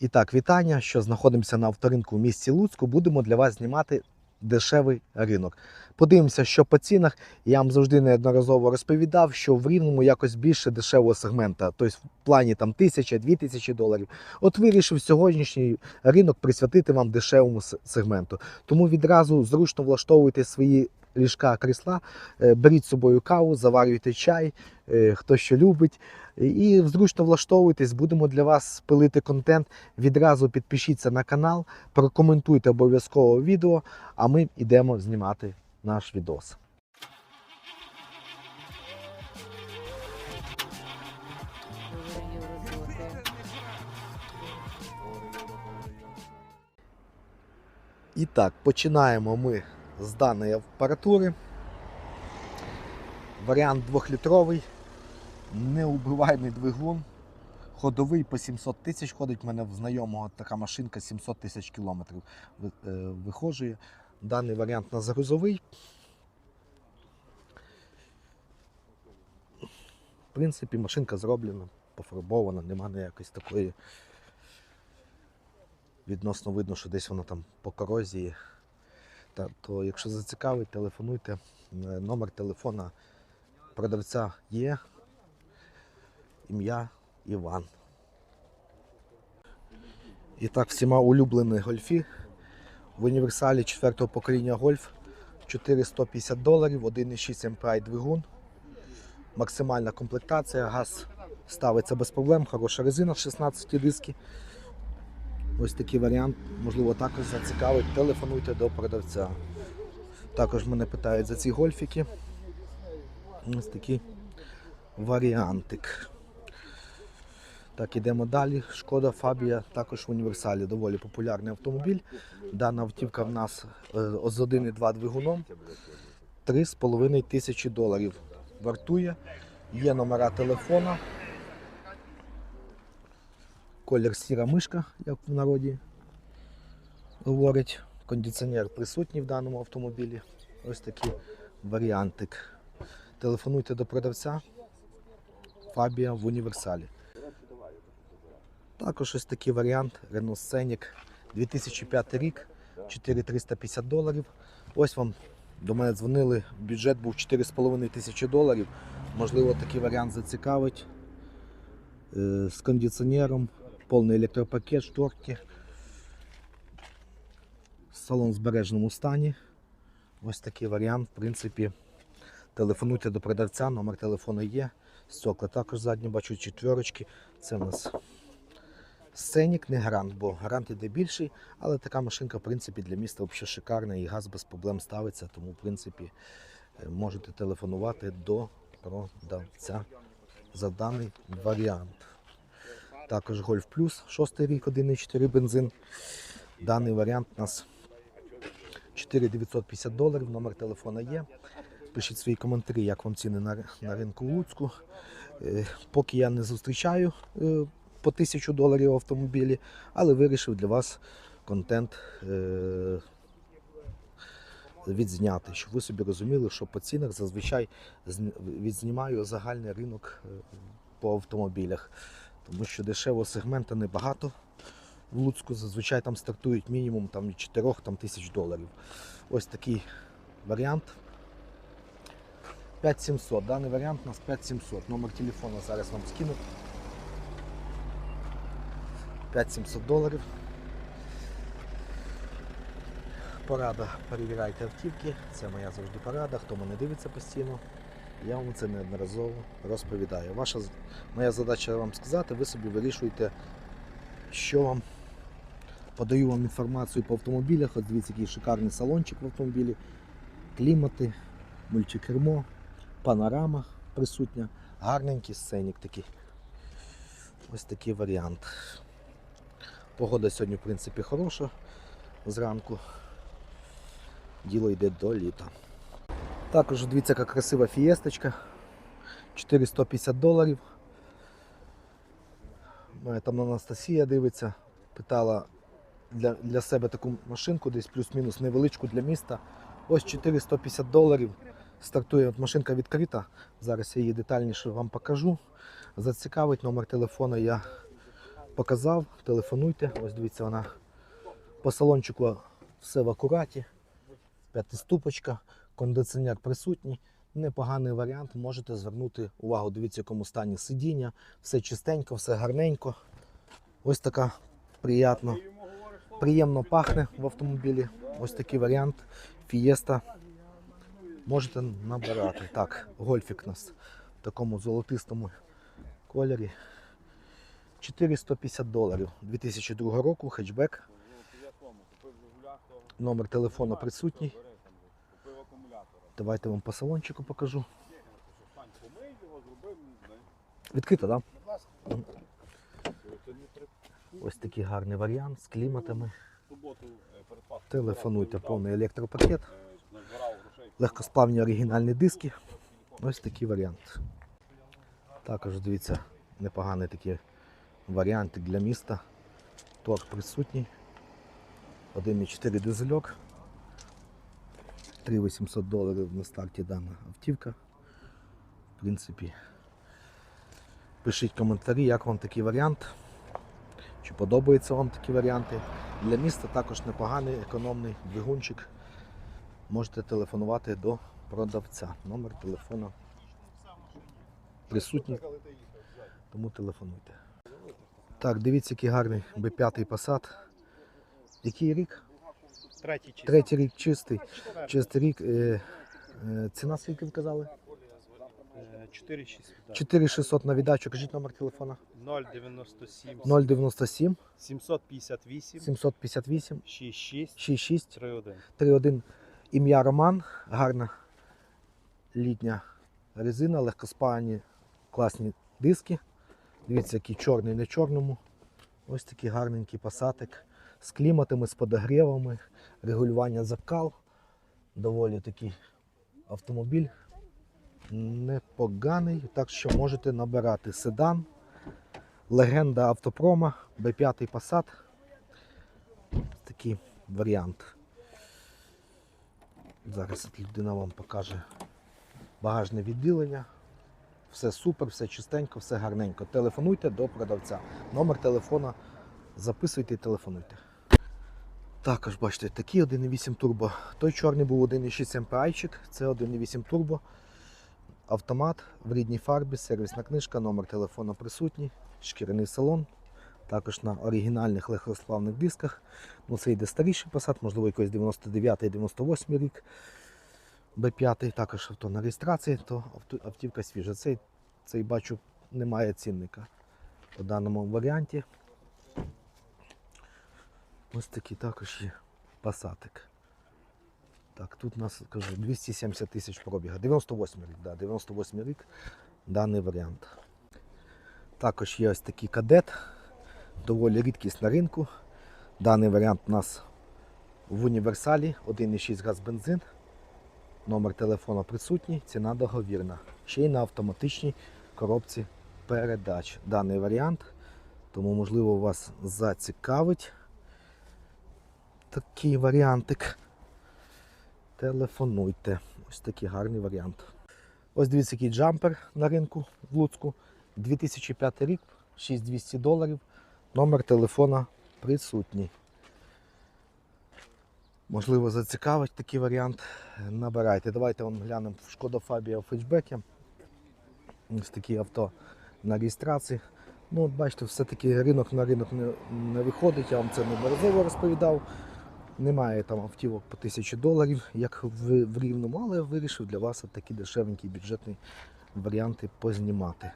І так, вітання, що знаходимося на авторинку в місті Луцьку. Будемо для вас знімати дешевий ринок. Подивимося, що по цінах. Я вам завжди неодноразово розповідав, що в рівному якось більше дешевого сегмента, тобто в плані там тисяча, дві тисячі доларів. От вирішив сьогоднішній ринок присвятити вам дешевому сегменту. Тому відразу зручно влаштовуйте свої ліжка крісла, е, беріть з собою каву, заварюйте чай, е, хто що любить. І зручно влаштовуйтесь, будемо для вас пилити контент. Відразу підпишіться на канал, прокоментуйте обов'язково відео, а ми йдемо знімати наш відос. І так, починаємо ми з даної апаратури. Варіант 2-літровий, неубиваємий двигун. Ходовий по 700 тисяч ходить. У мене в знайомого така машинка 700 тисяч кілометрів е. Даний варіант на загрузовий. В принципі, машинка зроблена, пофарбована, нема ніякої такої. Відносно видно, що десь вона там по корозії. Та, то якщо зацікавить, телефонуйте. Е, Номер телефона продавця є. Ім'я Іван. І так, всіма улюблені гольфі. В універсалі 4-го покоління гольф 450 доларів, 1,6 MPI двигун. Максимальна комплектація, газ ставиться без проблем, хороша резина 16 диски. Ось такий варіант, можливо, також зацікавить. Телефонуйте до продавця. Також мене питають за ці гольфіки. Ось такий варіантик. Так, ідемо далі. Шкода Фабія також в універсалі. Доволі популярний автомобіль. Дана автівка в нас е, з 1,2 двигуном. 3,5 тисячі доларів. Вартує. Є номера телефона. Колір сіра мишка, як в народі говорять. Кондиціонер присутній в даному автомобілі. Ось такий варіантик. Телефонуйте до продавця. Фабія в універсалі. Також ось такий варіант Renault Scenic 2005 рік, 4350 доларів. Ось вам до мене дзвонили, бюджет був 4,5 тисячі доларів. Можливо, такий варіант зацікавить. Е, З кондиціонером, повний електропакет, шторки. Салон в збереженому стані. Ось такий варіант. В принципі, телефонуйте до продавця, номер телефону є. Стекла також задні, бачу четверочки. Це в нас Сценік, не грант, бо грант іде більший, але така машинка, в принципі, для міста взагалі шикарна і газ без проблем ставиться. Тому, в принципі, е, можете телефонувати до продавця за даний варіант. Також Golf Plus, 6 рік, 1,4 бензин. Даний варіант у нас 4950 доларів, номер телефона є. Пишіть свої коментарі, як вам ціни на, на ринку Луцьку. Е, Поки я не зустрічаю е, по 1000 доларів автомобілі, але вирішив для вас контент е, відзняти, щоб ви собі розуміли, що по цінах зазвичай відзнімаю загальний ринок по автомобілях. Тому що дешевого сегмента небагато в Луцьку. Зазвичай там стартують мінімум там, 4 там, тисяч доларів. Ось такий варіант. 5700. Даний варіант у нас 5700. Номер телефону зараз вам скину. 5700 доларів. Порада, перевіряйте автівки. Це моя завжди порада. Хто мене дивиться постійно, я вам це неодноразово розповідаю. Ваша, моя задача вам сказати, ви собі вирішуєте, що вам. Подаю вам інформацію по автомобілях. От дивіться, який шикарний салончик в автомобілі, клімати, мультикермо, панорама присутня, гарненький сценік такий. Ось такий варіант. Погода сьогодні, в принципі, хороша зранку. Діло йде до літа. Також дивіться, яка красива фієсточка. 450 доларів. Там Анастасія дивиться, питала для, для себе таку машинку, десь плюс-мінус невеличку для міста. Ось 450 доларів. Стартує от машинка відкрита. Зараз я її детальніше вам покажу. Зацікавить номер телефону я показав, телефонуйте. Ось дивіться, вона по салончику все в акураті. П'ятиступочка, кондиціонер присутній. Непоганий варіант. Можете звернути увагу. Дивіться, в якому стані сидіння. Все чистенько, все гарненько. Ось така приємно, приємно пахне в автомобілі. Ось такий варіант. Фієста. Можете набирати. Так, гольфік у нас в такому золотистому кольорі. 450 доларів 2002 року, хетчбек. Номер телефону присутній. Давайте вам по салончику покажу. Відкрито, так? Да? Ось такий гарний варіант з кліматами. Телефонуйте повний електропакет. Легкосплавні оригінальні диски. Ось такий варіант. Також дивіться, непоганий такий варіант для міста. Торг присутній. 1,4 дизельок. 3800 доларів на старті дана автівка. В принципі, пишіть коментарі, як вам такий варіант. Чи подобаються вам такі варіанти. Для міста також непоганий економний двигунчик. Можете телефонувати до продавця. Номер телефону присутній, тому телефонуйте. Так, дивіться, який гарний B5 Passat. Який рік? Третій чистий. Третій рік чистий. Чистий рік. Е, е, ціна скільки ви казали? 4,6. 4600 на віддачу. Кажіть номер телефона. 097 097 758 758 66 66 31. 31. Ім'я Роман. Гарна літня резина, легкоспаяні класні диски. Дивіться, який чорний на чорному. Ось такий гарненький пасатик з кліматами, з подогрівами, регулювання закал. Доволі такий автомобіль. Непоганий, так що можете набирати седан. Легенда автопрома, B5 Passat. Такий варіант. Зараз людина вам покаже багажне відділення. Все супер, все чистенько, все гарненько. Телефонуйте до продавця. Номер телефона записуйте і телефонуйте. Також бачите, такий 1.8 турбо. Той чорний був 1.6 MPI, це 1.8 турбо. Автомат в рідній фарбі, сервісна книжка, номер телефону присутній, шкіряний салон. Також на оригінальних легкосплавних дисках. Ну, це йде старіший Passat, можливо, якийсь 99-98 рік. Б5, також авто на реєстрації, то автівка свіжа. Цей, цей бачу, немає цінника по даному варіанті. Ось такий також є пасатик. Так, тут у нас кажу 270 тисяч пробіга. 98 рік, да, 98 рік даний варіант. Також є ось такий кадет, доволі рідкість на ринку. Даний варіант у нас в універсалі 1,6 газ бензин. Номер телефону присутній, ціна договірна. Ще й на автоматичній коробці передач. Даний варіант. Тому, можливо, вас зацікавить такий варіантик. Телефонуйте. Ось такий гарний варіант. Ось дивіться, який джампер на ринку в Луцьку. 2005 рік, 6200 доларів. Номер телефона присутній. Можливо, зацікавить такий варіант. Набирайте. Давайте вам глянемо Шкода Фабія в фетчбекі. Ось такі авто на реєстрації. Ну, бачите, все-таки ринок на ринок не, не виходить, я вам це неодноразово розповідав. Немає там автівок по 1000 доларів, як в, в рівному, але вирішив для вас такі дешевенькі бюджетні варіанти познімати.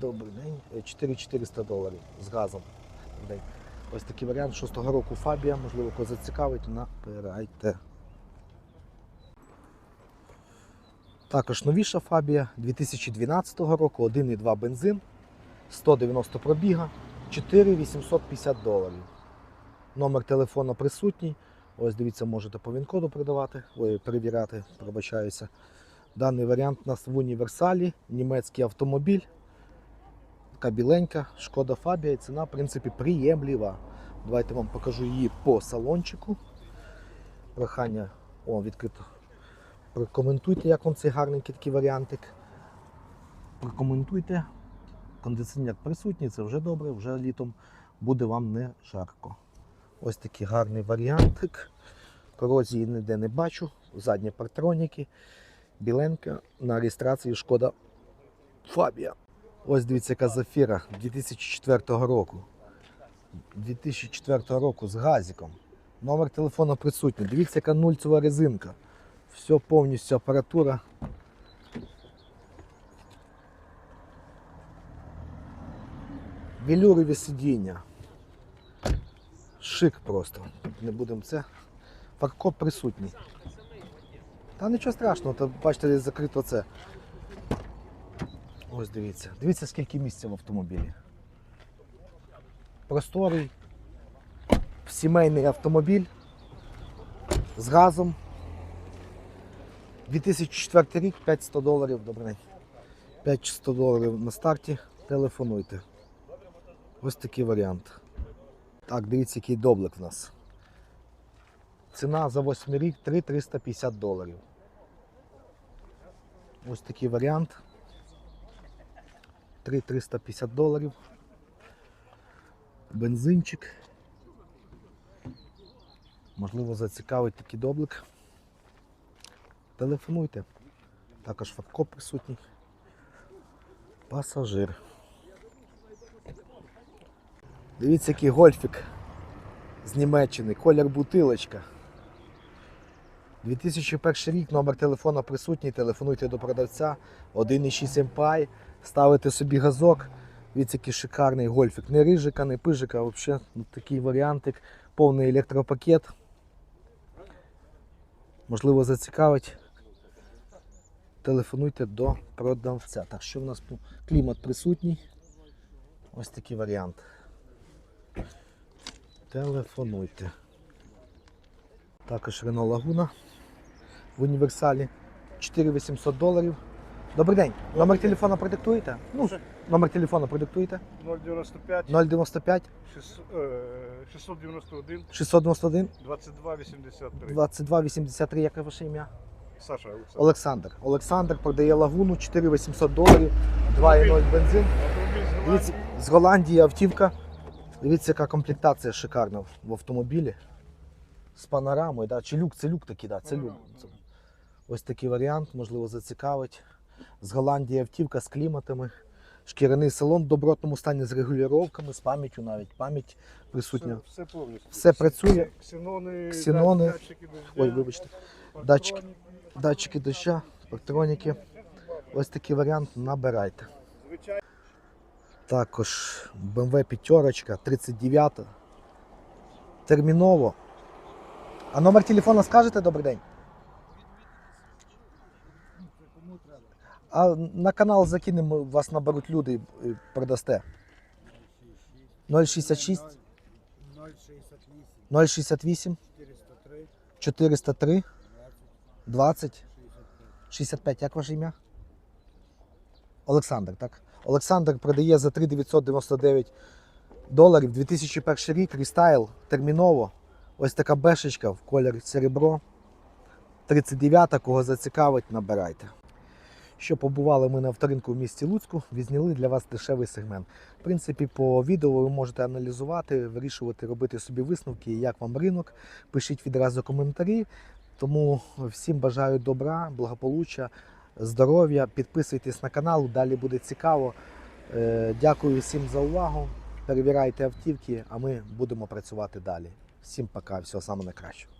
Добрий день. Е, 4400 доларів з газом. в день. Ось такий варіант 6-го року Фабія, можливо, кого зацікавить, набирайте. Також новіша Фабія 2012 року, 1,2 бензин, 190 пробіга, 4850 доларів. Номер телефону присутній. Ось дивіться, можете по він-коду перевіряти, пробачаюся. Даний варіант у нас в універсалі, німецький автомобіль. Така біленька, шкода Фабія, і ціна, в принципі, приємлива. Давайте вам покажу її по салончику. Прохання, о, відкрито. Прокоментуйте, як вам цей гарненький такий варіантик. Прокоментуйте. Кондиціонер присутній, це вже добре, вже літом буде вам не жарко. Ось такий гарний варіантик. Корозії ніде не бачу. Задні партроніки. Біленька на реєстрації шкода Фабія. Ось дивіться, яка зафіра 2004 року. 2004 року з газиком. Номер телефону присутній. Дивіться, яка нульцева резинка. Все повністю апаратура. Велюрові сидіння. Шик просто. Не будемо це. Фаркоп присутній. Та нічого страшного, то бачите, закрито це. Ось дивіться. Дивіться, скільки місця в автомобілі. Просторий, сімейний автомобіль з газом. 2004 рік, 500 доларів, добрий день. 500 доларів на старті. Телефонуйте. Ось такий варіант. Так, дивіться, який доблик в нас. Ціна за 8 рік 3,350 доларів. Ось такий варіант. 3,350 доларів. Бензинчик. Можливо, зацікавить такий доблик. Телефонуйте. Також фаркоп присутній. Пасажир. Дивіться, який гольфік з Німеччини, колір бутилочка. 2001 рік, номер телефона присутній, телефонуйте до продавця 1,6 MPI, ставите собі газок. Дивіться, який шикарний гольфік. Не рижика, не пижика, а взагалі ну, такий варіантик, повний електропакет. Можливо, зацікавить. Телефонуйте до продавця. Так, що в нас клімат присутній? Ось такий варіант. Телефонуйте. Також Renault Laguna в універсалі. 4800 доларів. Добрий день. Номер телефона продиктуєте? Ну, номер телефона продиктуєте. 095 095 691 691 22 83. 22 83. Яке ваше ім'я? Саша Олександр. Олександр. Олександр продає лагуну 4800 доларів, 2,0 бензин. Автомобіль з Дивіться, Голландії. з Голландії автівка. Дивіться, яка комплектація шикарна в- автомобілі. З панорамою, да? чи люк, це люк такий, да, це люк. Це- Ось такий варіант, можливо, зацікавить. З Голландії автівка з кліматами. Шкіряний салон в добротному стані з регулюваннями, з пам'яттю навіть. Пам'ять присутня. Все, все повністю. Все працює. Ксенони, Ксенони. датчики дождя, Ой, вибачте. Датчики. Датчики доща, електроніки. Ось такий варіант набирайте. Також BMW п'ятерочка, 39. Терміново. А номер телефона скажете добрий день? А на канал закинемо, вас наберуть люди і продасте. 066 068 068 403 403 20 20 65. 65. Як ваше ім'я? Олександр, так? Олександр продає за 3,999 доларів 2001 рік рестайл терміново. Ось така бешечка в кольорі серебро. 39-та, кого зацікавить, набирайте. Що побували ми на авторинку в місті Луцьку, відзняли для вас дешевий сегмент. В принципі, по відео ви можете аналізувати, вирішувати, робити собі висновки, як вам ринок. Пишіть відразу коментарі. Тому всім бажаю добра, благополуччя, здоров'я. Підписуйтесь на канал, далі буде цікаво. Е, Дякую всім за увагу. Перевіряйте автівки, а ми будемо працювати далі. Всім пока, всього самого найкращого.